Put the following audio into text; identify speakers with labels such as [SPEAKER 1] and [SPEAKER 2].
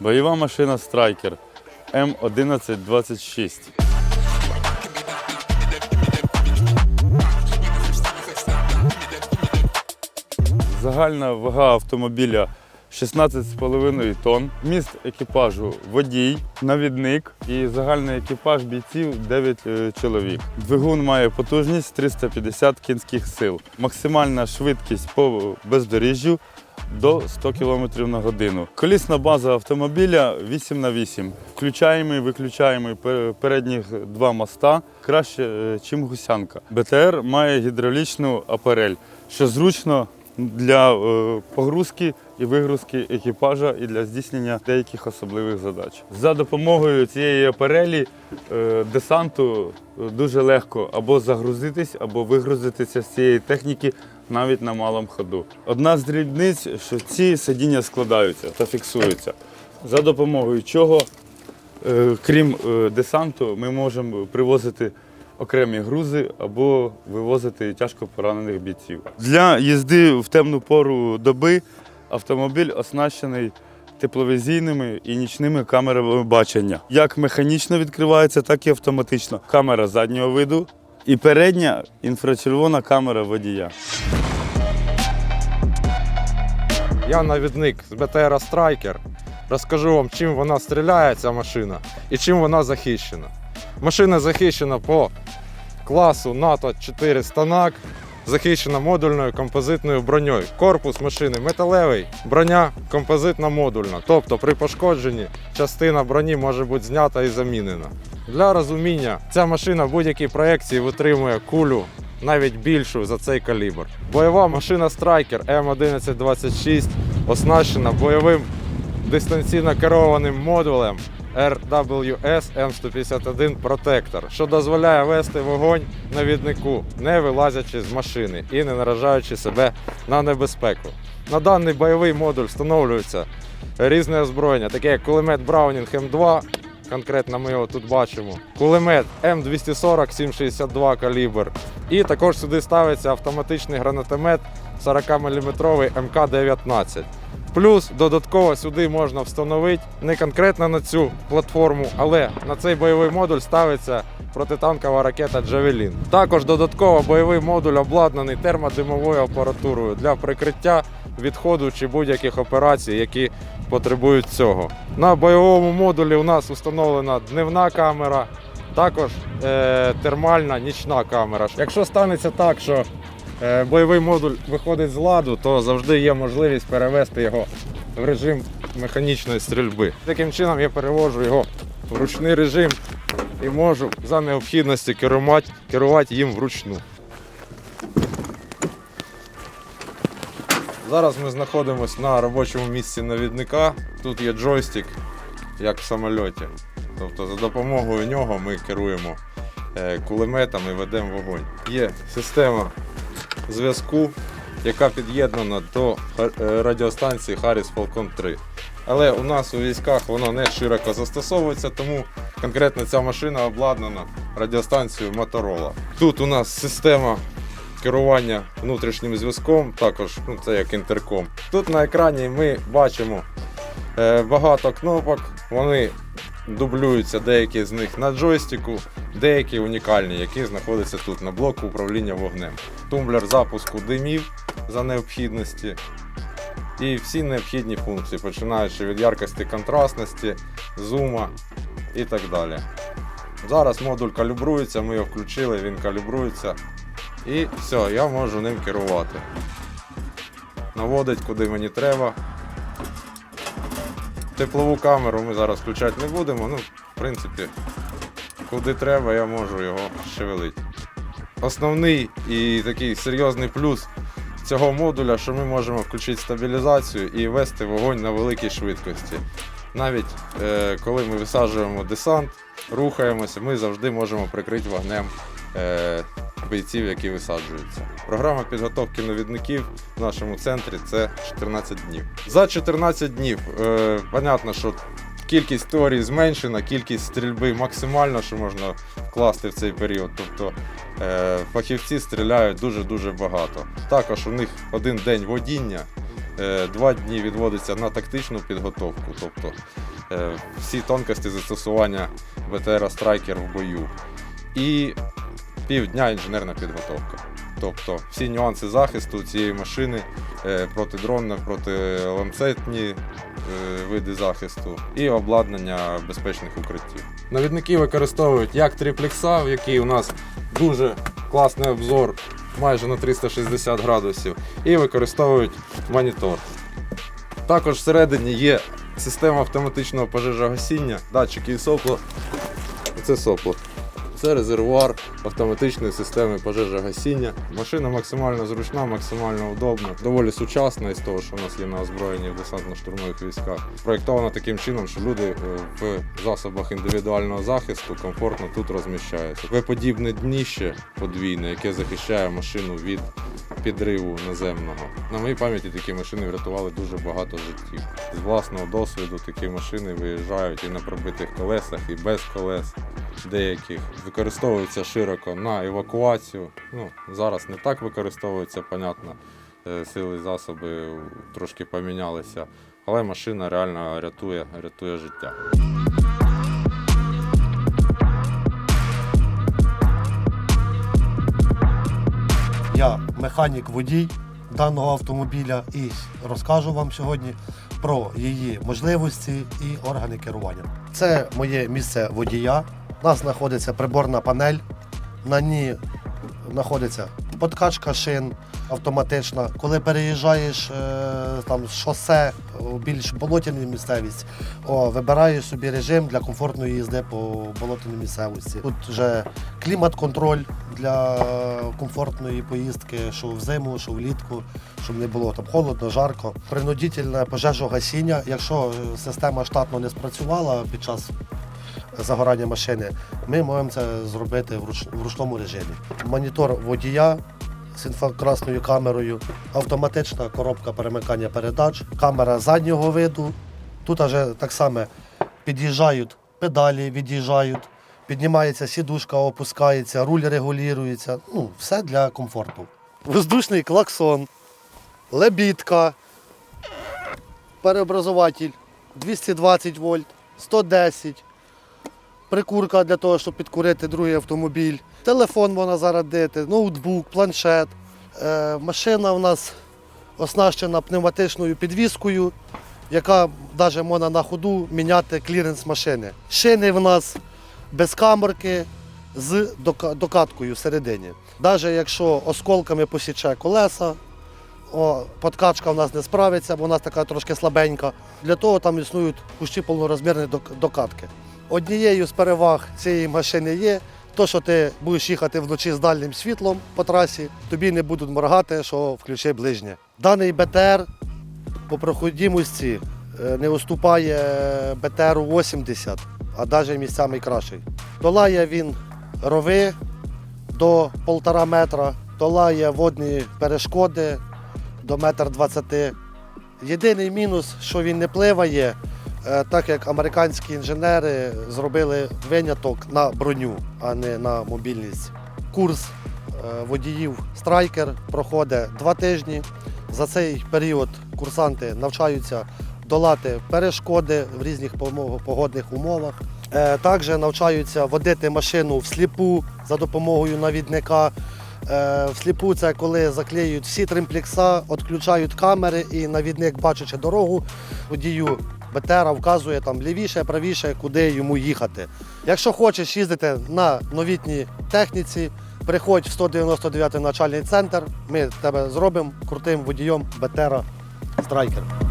[SPEAKER 1] Бойова машина Страйкер М1126. Загальна вага автомобіля 16,5 тонн. Міст екіпажу водій, навідник і загальний екіпаж бійців 9 е, чоловік. Двигун має потужність 350 кінських сил. Максимальна швидкість по бездоріжжю до 100 км на годину. Колісна база автомобіля 8 на 8 Включаємо і виключаємо передніх два моста краще, е, чим гусянка. БТР має гідравлічну апарель, що зручно для е, погрузки і вигрузки екіпажа і для здійснення деяких особливих задач. За допомогою цієї апарелі е, десанту е, дуже легко або загрузитись, або вигрузитися з цієї техніки навіть на малому ходу. Одна з дрібниць, що ці сидіння складаються та фіксуються, за допомогою чого, е, крім е, десанту, ми можемо привозити окремі грузи або вивозити тяжко поранених бійців. Для їзди в темну пору доби автомобіль оснащений тепловізійними і нічними камерами бачення. Як механічно відкривається, так і автоматично. Камера заднього виду і передня інфрачервона камера водія.
[SPEAKER 2] Я навідник з БТРа Страйкер. Розкажу вам, чим вона стріляє, ця машина, і чим вона захищена. Машина захищена по класу НАТО 400 НАК, захищена модульною композитною броньою. Корпус машини металевий, броня композитна модульна. Тобто при пошкодженні частина броні може бути знята і замінена. Для розуміння, ця машина в будь-якій проекції витримує кулю навіть більшу за цей калібр. Бойова машина Striker М1126 оснащена бойовим дистанційно керованим модулем RWS M151 Protector, що дозволяє вести вогонь навіднику, не вилазячи з машини і не наражаючи себе на небезпеку. На даний бойовий модуль встановлюється різне озброєння, таке як кулемет Browning М2, конкретно ми його тут бачимо, кулемет М240 762 калібр. І також сюди ставиться автоматичний гранатомет 40-мм МК-19. Плюс додатково сюди можна встановити не конкретно на цю платформу, але на цей бойовий модуль ставиться протитанкова ракета Джавелін. Також додатково бойовий модуль обладнаний термодимовою апаратурою для прикриття відходу чи будь-яких операцій, які потребують цього. На бойовому модулі у нас встановлена дневна камера, також е, термальна нічна камера. Якщо станеться так, що е, бойовий модуль виходить з ладу, то завжди є можливість перевести його в режим механічної стрільби. Таким чином я перевожу його в ручний режим і можу за необхідності керувати, керувати їм вручну. Зараз ми знаходимося на робочому місці навідника. Тут є джойстик, як в самольоті. Тобто за допомогою нього ми керуємо е, кулеметом і ведемо вогонь. Є система зв'язку, яка під'єднана до е, радіостанції Harris Falcon 3. Але у нас у військах воно не широко застосовується, тому конкретно ця машина обладнана радіостанцією Motorola. Тут у нас система керування внутрішнім зв'язком, також ну, це як інтерком. Тут на екрані ми бачимо е, багато кнопок, вони дублюються деякі з них на джойстику, деякі унікальні, які знаходяться тут на блоку управління вогнем. Тумблер запуску димів за необхідності. І всі необхідні функції, починаючи від яркості контрастності, зума і так далі. Зараз модуль калібрується, ми його включили, він калібрується. І все, я можу ним керувати. Наводить куди мені треба. Теплову камеру ми зараз включати не будемо, ну, в принципі, куди треба, я можу його шевелити. Основний і такий серйозний плюс цього модуля, що ми можемо включити стабілізацію і вести вогонь на великій швидкості. Навіть е, коли ми висаджуємо десант, рухаємося, ми завжди можемо прикрити вогнем бійців, які висаджуються. Програма підготовки навідників в нашому центрі це 14 днів. За 14 днів, е, понятно, що кількість теорій зменшена, кількість стрільби максимальна, що можна вкласти в цей період. Тобто е, фахівці стріляють дуже-дуже багато. Також у них один день водіння. е, два дні відводиться на тактичну підготовку, тобто е, всі тонкості застосування БТРа Страйкер в бою. І півдня інженерна підготовка. Тобто всі нюанси захисту цієї машини е, протидронна, протиламцетні е, види захисту і обладнання безпечних укриттів. Навідники використовують як триплекса, в який у нас дуже класний обзор майже на 360 градусів, і використовують монітор. Також всередині є система автоматичного пожежогасіння, датчики і сопло. Це сопло. Це резервуар автоматичної системи пожежогасіння. Машина максимально зручна, максимально удобна, доволі сучасна із того, що в нас є на озброєнні в десантно-штурмових військах. Проєктована таким чином, що люди е, в засобах індивідуального захисту комфортно тут розміщаються. Виподібне дніще подвійне, яке захищає машину від підриву наземного. На моїй пам'яті такі машини врятували дуже багато життів. З власного досвіду такі машини виїжджають і на пробитих колесах, і без колес деяких. Використовуються широко на евакуацію. Ну, зараз не так використовується, понятно. е, Сили і засоби трошки помінялися, але машина реально рятує, рятує життя.
[SPEAKER 3] Я механік водій даного автомобіля і розкажу вам сьогодні про її можливості і органи керування. Це моє місце водія. У нас знаходиться приборна панель. На ній знаходиться подкачка шин автоматична. Коли переїжджаєш е, там шосе у більш болотяну місцевість, о, вибираєш собі режим для комфортної їзди по болотяній місцевості. Тут вже клімат-контроль для комфортної поїздки, що взиму, що влітку, щоб не було там холодно, жарко. Принудительне пожежогасіння. Якщо е, система штатно не спрацювала під час загорання машини, ми можемо це зробити в руч- в ручному режимі. Монітор водія з інфракрасною камерою, автоматична коробка перемикання передач, камера заднього виду. Тут вже так само під'їжджають педалі, від'їжджають, піднімається сідушка, опускається, руль регулюється. Ну, все для комфорту. Воздушний клаксон, лебідка, переобразователь 220 вольт, 110, прикурка для того, щоб підкурити другий автомобіль, телефон можна зарядити, ноутбук, планшет. Е, машина у нас оснащена пневматичною підвіскою, яка навіть можна на ходу міняти кліренс машини. Шини в нас без камерки з докаткою всередині. Навіть якщо осколками посіче колеса, о, подкачка в нас не справиться, бо нас така трошки слабенька. Для того там існують кущі повнорозмірні докатки. Однією з переваг цієї машини є то, що ти будеш їхати вночі з дальнім світлом по трасі, тобі не будуть моргати, що включи ближнє. Даний БТР по проходимості е, не уступає БТРу 80, а навіть місцями кращий. Долає він рови до 1,5 метра, долає водні перешкоди до метр двадцяти. Єдиний мінус, що він не пливає, е, так як американські інженери зробили виняток на броню, а не на мобільність. Курс е, водіїв страйкер проходить два тижні. За цей період курсанти навчаються долати перешкоди в різних погодних умовах. Е, Також навчаються водити машину всліпу за допомогою навідника. Е, Всліпу це коли заклеюють всі тримплекса, відключають камери і навідник, бачачи дорогу, водію БТРа вказує там лівіше, правіше, куди йому їхати. Якщо хочеш їздити на новітній техніці, приходь в 199 навчальний центр, ми тебе зробимо крутим водієм Бетера Страйкер.